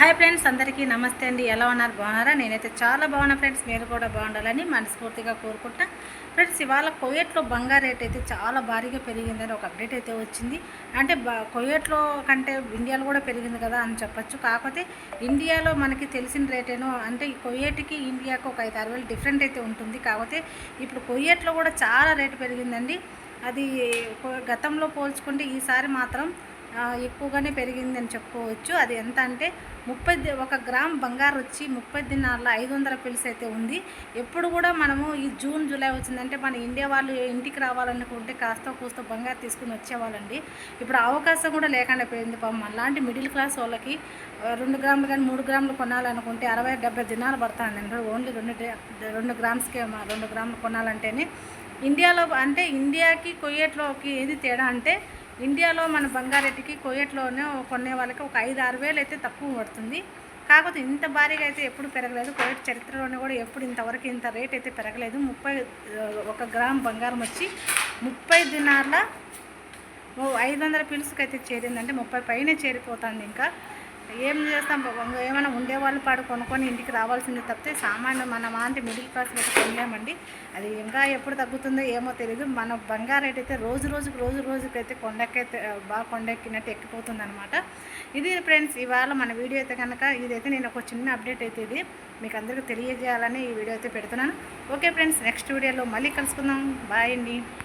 Hi friends అందరికీ నమస్తే అండి. ఎలా ఉన్నారు? బాగున్నారా? నేనైతే చాలా బాగున్నా ఫ్రెండ్స్. మీరు కూడా బాగుండాలని మనస్ఫూర్తిగా కోరుకుంటా. ఫ్రెండ్స్ ఇవాళ కొయ్యట్లో బంగారు రేట్ అయితే చాలా భారీగా పెరిగిందని ఒక అప్డేట్ అయితే వచ్చింది. అంటే కొయ్యట్లో కంటే ఇండియాలో కూడా పెరిగింది కదా అని చెప్పొచ్చు. కాకపోతే ఇండియాలో మనకి తెలిసిన రేటేనో అంటే కొయ్యటికి కొయ్యేటికి ఇండియాకు ఒక ఐదు ఆరు వేలు డిఫరెంట్ అయితే ఉంటుంది. కాకపోతే ఇప్పుడు కొయ్యట్లో కూడా చాలా రేటు పెరిగిందండి. అది గతంలో పోల్చుకుంటే ఈసారి మాత్రం ఎక్కువగానే పెరిగిందని చెప్పుకోవచ్చు. అది ఎంత అంటే ముప్పై ఒక గ్రామ్ బంగారు వచ్చి ముప్పై దినాల ఐదు వందల పిల్స్ అయితే ఉంది. ఎప్పుడు కూడా మనము ఈ జూన్ జూలై వచ్చిందంటే మన ఇండియా వాళ్ళు ఇంటికి రావాలనుకుంటే కాస్త కూస్త బంగారు తీసుకుని వచ్చేవాళ్ళండి. ఇప్పుడు అవకాశం కూడా లేకుండా పోయింది పాపం. అలాంటి మిడిల్ క్లాస్ వాళ్ళకి రెండు గ్రాములు కానీ మూడు గ్రాములు కొనాలనుకుంటే అరవై డెబ్బై దినాలు పడుతుందండి. ఓన్లీ రెండు రెండు గ్రామ్స్కే రెండు గ్రాములు కొనాలంటేనే. ఇండియాలో అంటే ఇండియాకి కొయ్యేట్లోకి ఏది తేడా అంటే ఇండియాలో మన బంగారెడ్డికి కొయ్యట్లోనే కొనే వాళ్ళకి ఒక ఐదు ఆరు వేలు అయితే తక్కువ పడుతుంది. కాకపోతే ఇంత భారీగా అయితే ఎప్పుడు పెరగలేదు. కొయ్యట్ చరిత్రలోనే కూడా ఎప్పుడు ఇంతవరకు ఇంత రేట్ అయితే పెరగలేదు. ముప్పై ఒక గ్రామ్ బంగారం వచ్చి ముప్పై దినార్ల ఓ ఐదు వందల పిలుసుకైతే అయితే చేరిందంటే ముప్పై పైనే చేరిపోతుంది ఇంకా. ఏం చేస్తాం బాబు, ఏమైనా ఉండేవాళ్ళు పాడు కొనుక్కొని ఇంటికి రావాల్సిందే తప్పితే సామాన్య మన మాంటి మిడిల్ క్లాస్ అయితే కొనలేమండి. అది ఇంకా ఎప్పుడు తగ్గుతుందో ఏమో తెలియదు మన బంగారు రేట్ అయితే రోజు రోజుకి రోజు రోజుకి అయితే బాగా కొండెక్కినట్టు ఎక్కిపోతుంది అనమాట ఇది ఫ్రెండ్స్ ఇవాళ మన వీడియో అయితే కనుక ఇదైతే నేను ఒక చిన్న అప్డేట్ అయితే ఇది. మీకు అందరికీ తెలియజేయాలని ఈ వీడియో అయితే పెడుతున్నాను. ఓకే ఫ్రెండ్స్ నెక్స్ట్ వీడియోలో మళ్ళీ కలుసుకుందాం. బాయ్ అండి.